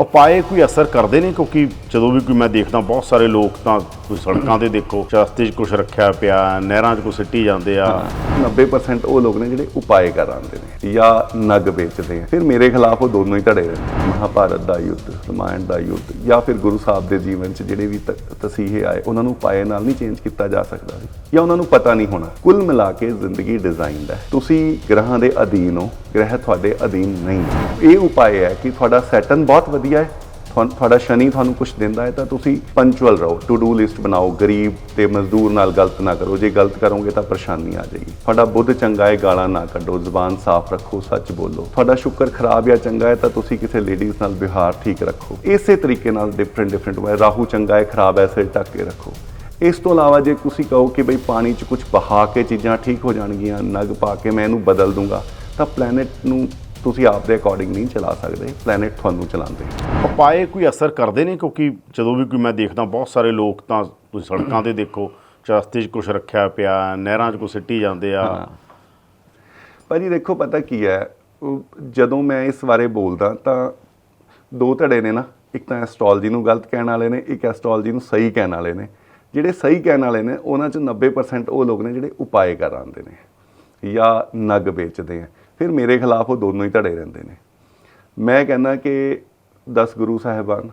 ਉਪਾਏ ਕੋਈ ਅਸਰ ਕਰਦੇ ਨੇ? ਕਿਉਂਕਿ ਜਦੋਂ ਵੀ ਕੋਈ ਮੈਂ ਦੇਖਦਾ, ਬਹੁਤ ਸਾਰੇ ਲੋਕ ਤਾਂ ਕੋਈ ਸੜਕਾਂ ਤੇ ਦੇਖੋ, ਰਸਤੇ 'ਚ ਕੁਝ ਰੱਖਿਆ ਪਿਆ, ਨਹਿਰਾਂ 'ਚ ਕੁਝ ਸਿੱਟੀ ਜਾਂਦੇ ਆ। 90% ਉਹ ਲੋਕ ਨੇ ਜਿਹੜੇ ਉਪਾਏ ਕਰਾਉਂਦੇ ਨੇ ਜਾਂ ਨਗ ਵੇਚਦੇ ਆ। ਫਿਰ ਮੇਰੇ ਖਿਲਾਫ ਉਹ ਦੋਨੋਂ ਹੀ ਧੜੇ ਨੇ। ਮਹਾਭਾਰਤ ਦਾ ਯੁੱਧ ਰਮਾਇਣ ਦਾ ਯੁੱਧ ਜਾਂ ਫਿਰ ਗੁਰੂ ਸਾਹਿਬ ਦੇ ਜੀਵਨ 'ਚ ਜਿਹੜੇ ਵੀ ਤਸੀਹੇ ਆਏ, ਉਹਨਾਂ ਨੂੰ ਉਪਾਏ ਨਾਲ ਨਹੀਂ ਚੇਂਜ ਕੀਤਾ ਜਾ ਸਕਦਾ ਜਾਂ ਉਹਨਾਂ ਨੂੰ ਪਤਾ ਨਹੀਂ ਹੋਣਾ। ਕੁੱਲ ਮਿਲਾ ਕੇ ਜ਼ਿੰਦਗੀ ਡਿਜ਼ਾਈਨਡ ਹੈ। ਤੁਸੀਂ ਗ੍ਰਹਾਂ ਦੇ ਅਧੀਨ ਹੋ, ਗ੍ਰਹਿ ਤੁਹਾਡੇ ਅਧੀਨ ਨਹੀਂ। ਇਹ ਉਪਾਏ ਹੈ ਕਿ ਤੁਹਾਡਾ ਸੈਟਨ ਬਹੁਤ ਵਧੀਆ ਹੈ। ਤੁਹਾਡਾ ਸ਼ਨੀ ਤੁਹਾਨੂੰ ਕੁਝ ਦਿੰਦਾ ਹੈ ਤਾਂ ਤੁਸੀਂ ਪੰਚੁਅਲ ਰਹੋ। ਟੂ ਡੂ ਲਿਸਟ ਬਣਾਓ, ਗਰੀਬ ਤੇ ਮਜ਼ਦੂਰ ਨਾਲ ਗਲਤ ਨਾ ਕਰੋ। ਜੇ ਗਲਤ ਕਰੋਗੇ ਤਾਂ ਪਰੇਸ਼ਾਨੀ ਆ ਜਾਏਗੀ। ਤੁਹਾਡਾ ਬੁੱਧ ਚੰਗਾ ਹੈ, ਗਾਲਾਂ ਨਾ ਕੱਢੋ, ਜ਼ੁਬਾਨ ਸਾਫ਼ ਰੱਖੋ, ਸੱਚ ਬੋਲੋ। ਤੁਹਾਡਾ ਸ਼ੁਕਰ ਖਰਾਬ ਜਾਂ ਚੰਗਾ ਹੈ ਤਾਂ ਤੁਸੀਂ ਕਿਸੇ ਲੇਡੀਜ਼ ਨਾਲ ਵਿਹਾਰ ਠੀਕ ਰੱਖੋ। ਇਸੇ ਤਰੀਕੇ ਨਾਲ ਡਿਫਰੈਂਟ ਡਿਫਰੈਂਟ ਹੋਇਆ ਰਾਹੂ ਚੰਗਾ ਹੈ, ਖਰਾਬ ਹੈ, ਸਿਰ ਢੱਕ ਕੇ ਰੱਖੋ। ਇਸ ਤੋਂ ਇਲਾਵਾ ਜੇ ਤੁਸੀਂ ਕਹੋ ਕਿ ਬਈ ਪਾਣੀ 'ਚ ਕੁਝ ਬਹਾ ਕੇ ਚੀਜ਼ਾਂ ਠੀਕ ਹੋ ਜਾਣਗੀਆਂ, ਨਗ ਪਾ ਕੇ ਮੈਂ ਇਹਨੂੰ ਬਦਲ ਦੂੰਗਾ, ਤਾਂ ਪਲੈਨਟ ਨੂੰ ਤੁਸੀਂ ਆਪ ਦੇ ਅਕੋਰਡਿੰਗ ਨਹੀਂ ਚਲਾ ਸਕਦੇ ਪਲੈਨਟ ਤੁਹਾਨੂੰ ਚਲਾਉਂਦੇ ਉਪਾਏ ਕੋਈ ਅਸਰ ਕਰਦੇ ਨੇ? ਕਿਉਂਕਿ ਜਦੋਂ ਵੀ ਕੋਈ ਮੈਂ ਦੇਖਦਾ ਬਹੁਤ ਸਾਰੇ ਲੋਕ ਤਾਂ ਤੁਸੀਂ ਸੜਕਾਂ ਤੇ ਦੇਖੋ ਰਸਤੇ 'ਚ ਕੁਝ ਰੱਖਿਆ ਪਿਆ ਨਹਿਰਾਂ 'ਚ ਕੁਝ ਸਿੱਟੀ ਜਾਂਦੇ ਆ। ਭਾਜੀ ਦੇਖੋ ਪਤਾ ਕੀ ਹੈ? ਜਦੋਂ ਮੈਂ ਇਸ ਬਾਰੇ ਬੋਲਦਾ ਤਾਂ ਦੋ ਧੜੇ ਨੇ ਨਾ। ਇੱਕ ਤਾਂ ਐਸਟ੍ਰੋਲੋਜੀ ਨੂੰ ਗਲਤ ਕਹਿਣ ਵਾਲੇ ਨੇ ਇੱਕ ਐਸਟ੍ਰੋਲੋਜੀ ਨੂੰ ਸਹੀ ਕਹਿਣ ਵਾਲੇ ਨੇ। ਜਿਹੜੇ ਸਹੀ ਕਹਿਣ ਵਾਲੇ ਨੇ ਉਹਨਾਂ 'ਚ 90% ਉਹ ਲੋਕ ਨੇ ਜਿਹੜੇ ਉਪਾਏ ਕਰਾਉਂਦੇ ਨੇ ਜਾਂ ਨਗ ਵੇਚਦੇ ਆ। ਫਿਰ ਮੇਰੇ ਖਿਲਾਫ ਉਹ ਦੋਨੋਂ ਹੀ ਧੜੇ ਰਹਿੰਦੇ ਨੇ। ਮੈਂ ਕਹਿੰਦਾ ਕਿ 10 ਗੁਰੂ ਸਾਹਿਬਾਨ,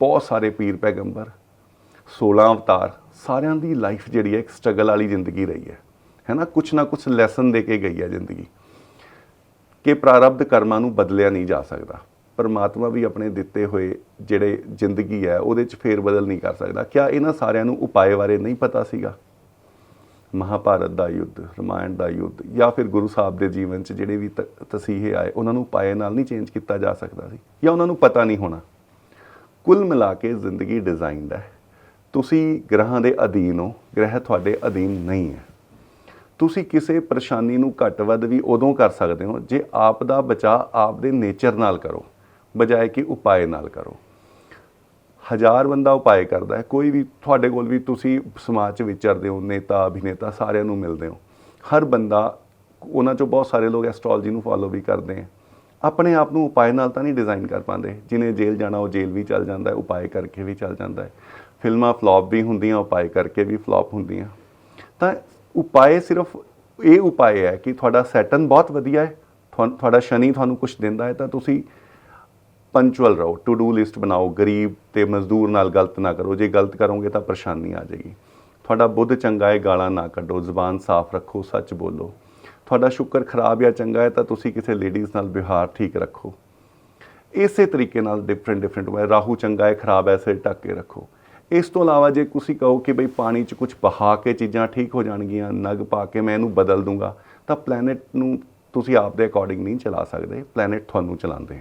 ਬਹੁਤ ਸਾਰੇ ਪੀਰ ਪੈਗੰਬਰ 16 ਅਵਤਾਰ, ਸਾਰਿਆਂ ਦੀ ਲਾਈਫ ਜਿਹੜੀ ਹੈ ਇੱਕ ਸਟਰਗਲ ਵਾਲੀ ਜ਼ਿੰਦਗੀ ਰਹੀ ਹੈ। ਹੈ ਨਾ ਕੁਛ ਨਾ ਕੁਛ ਲੈਸਨ ਦੇ ਕੇ ਗਈ ਹੈ ਜ਼ਿੰਦਗੀ। ਕਿ ਪ੍ਰਾਰਬਧ ਕਰਮਾਂ ਨੂੰ ਬਦਲਿਆ ਨਹੀਂ ਜਾ ਸਕਦਾ। ਪਰਮਾਤਮਾ ਵੀ ਆਪਣੇ ਦਿੱਤੇ ਹੋਏ ਜਿਹੜੇ ਜ਼ਿੰਦਗੀ ਹੈ, ਉਹਦੇ 'ਚ ਫੇਰ ਬਦਲ ਨਹੀਂ ਕਰ ਸਕਦਾ। ਕਿਆ ਇਹਨਾਂ ਸਾਰਿਆਂ ਨੂੰ ਉਪਾਏ ਬਾਰੇ ਨਹੀਂ ਪਤਾ ਸੀਗਾ? ਮਹਾਭਾਰਤ ਦਾ ਯੁੱਧ, ਰਮਾਇਣ ਦਾ ਯੁੱਧ ਜਾਂ ਫਿਰ ਗੁਰੂ ਸਾਹਿਬ ਦੇ ਜੀਵਨ 'ਚ ਜਿਹੜੇ ਵੀ ਤ- ਤਸੀਹੇ ਆਏ, ਉਹਨਾਂ ਨੂੰ ਉਪਾਏ ਨਾਲ ਨਹੀਂ ਚੇਂਜ ਕੀਤਾ ਜਾ ਸਕਦਾ ਸੀ ਜਾਂ ਉਹਨਾਂ ਨੂੰ ਪਤਾ ਨਹੀਂ ਹੋਣਾ। ਕੁੱਲ ਮਿਲਾ ਕੇ ਜ਼ਿੰਦਗੀ ਡਿਜ਼ਾਈਨਡ ਹੈ। ਤੁਸੀਂ ਗ੍ਰਹਾਂ ਦੇ ਅਧੀਨ ਹੋ, ਗ੍ਰਹਿ ਤੁਹਾਡੇ ਅਧੀਨ ਨਹੀਂ ਹੈ। ਤੁਸੀਂ ਕਿਸੇ ਪਰੇਸ਼ਾਨੀ ਨੂੰ ਘੱਟ ਵੱਧ ਵੀ ਉਦੋਂ ਕਰ ਸਕਦੇ ਹੋ ਜੇ ਆਪ ਦਾ ਬਚਾਅ ਆਪ ਦੇ ਨੇਚਰ ਨਾਲ ਕਰੋ, ਬਜਾਏ ਕਿ ਉਪਾਏ ਨਾਲ ਕਰੋ। ਹਜ਼ਾਰ ਬੰਦਾ ਉਪਾਏ ਕਰਦਾ ਹੈ। ਕੋਈ ਵੀ ਤੁਹਾਡੇ ਕੋਲ ਵੀ ਤੁਸੀਂ ਸਮਾਜ 'ਚ ਵਿਚਰਦੇ ਹੋ, ਨੇਤਾ, ਅਭਿਨੇਤਾ ਸਾਰਿਆਂ ਨੂੰ ਮਿਲਦੇ ਹੋ। ਹਰ ਬੰਦਾ, ਉਹਨਾਂ 'ਚੋਂ ਬਹੁਤ ਸਾਰੇ ਲੋਕ ਐਸਟ੍ਰੋਲੋਜੀ ਨੂੰ ਫੋਲੋ ਵੀ ਕਰਦੇ ਆ ਆਪਣੇ ਆਪ ਨੂੰ ਉਪਾਏ ਨਾਲ ਤਾਂ ਨਹੀਂ ਡਿਜ਼ਾਈਨ ਕਰ ਪਾਉਂਦੇ। ਜਿਹਨੇ ਜੇਲ੍ਹ ਜਾਣਾ, ਉਹ ਜੇਲ੍ਹ ਵੀ ਚੱਲ ਜਾਂਦਾ ਹੈ ਉਪਾਏ ਕਰਕੇ ਵੀ ਚੱਲ ਜਾਂਦਾ ਹੈ। ਫਿਲਮਾਂ ਫਲॉप ਵੀ ਹੁੰਦੀਆਂ ਉਪਾਏ ਕਰਕੇ ਵੀ ਫਲॉप ਹੁੰਦੀਆਂ। ਤਾਂ ਉਪਾਏ ਸਿਰਫ ਇਹ ਉਪਾਏ ਹੈ ਕਿ ਤੁਹਾਡਾ ਸੈਟਨ ਬਹੁਤ ਵਧੀਆ ਹੈ। ਤੁਹਾਡਾ ਸ਼ਨੀ ਤੁਹਾਨੂੰ ਕੁਝ ਦਿੰਦਾ ਹੈ, ਤਾਂ ਤੁਸੀਂ ਪੰਚੁਅਲ ਰਹੋ ਟੂ ਡੂ ਲਿਸਟ ਬਣਾਓ, ਗਰੀਬ ਤੇ ਮਜ਼ਦੂਰ ਨਾਲ ਗਲਤ ਨਾ ਕਰੋ, ਜੇ ਗਲਤ ਕਰੋਗੇ ਤਾਂ ਪਰੇਸ਼ਾਨੀ ਆ ਜਾਏਗੀ। ਤੁਹਾਡਾ ਬੁੱਧ ਚੰਗਾ ਹੈ, ਗਾਲਾਂ ਨਾ ਕੱਢੋ, ਜ਼ੁਬਾਨ ਸਾਫ਼ ਰੱਖੋ, ਸੱਚ ਬੋਲੋ। ਤੁਹਾਡਾ ਸ਼ੁਕਰ ਖਰਾਬ ਜਾਂ ਚੰਗਾ ਹੈ ਤਾਂ ਤੁਸੀਂ ਕਿਸੇ ਲੇਡੀਜ਼ ਨਾਲ ਵਿਹਾਰ ਠੀਕ ਰੱਖੋ। ਇਸੇ ਤਰੀਕੇ ਨਾਲ ਡਿਫਰੈਂਟ ਡਿਫਰੈਂਟ ਹੋਇਆ ਰਾਹੂ ਚੰਗਾ ਹੈ, ਖਰਾਬ ਹੈ, ਸਿਰ ਢੱਕ ਕੇ ਰੱਖੋ। ਇਸ ਤੋਂ ਇਲਾਵਾ ਜੇ ਤੁਸੀਂ ਕਹੋ ਕਿ ਬਈ ਪਾਣੀ 'ਚ ਕੁਝ ਬਹਾ ਕੇ ਚੀਜ਼ਾਂ ਠੀਕ ਹੋ ਜਾਣਗੀਆਂ, ਨਗ ਪਾ ਕੇ ਮੈਂ ਇਹਨੂੰ ਬਦਲ ਦੂੰਗਾ, ਤਾਂ ਪਲੈਨਟ ਨੂੰ ਤੁਸੀਂ ਆਪ ਦੇ ਅਕੋਰਡਿੰਗ ਨਹੀਂ ਚਲਾ ਸਕਦੇ ਪਲੈਨਟ ਤੁਹਾਨੂੰ ਚਲਾਉਂਦੇ।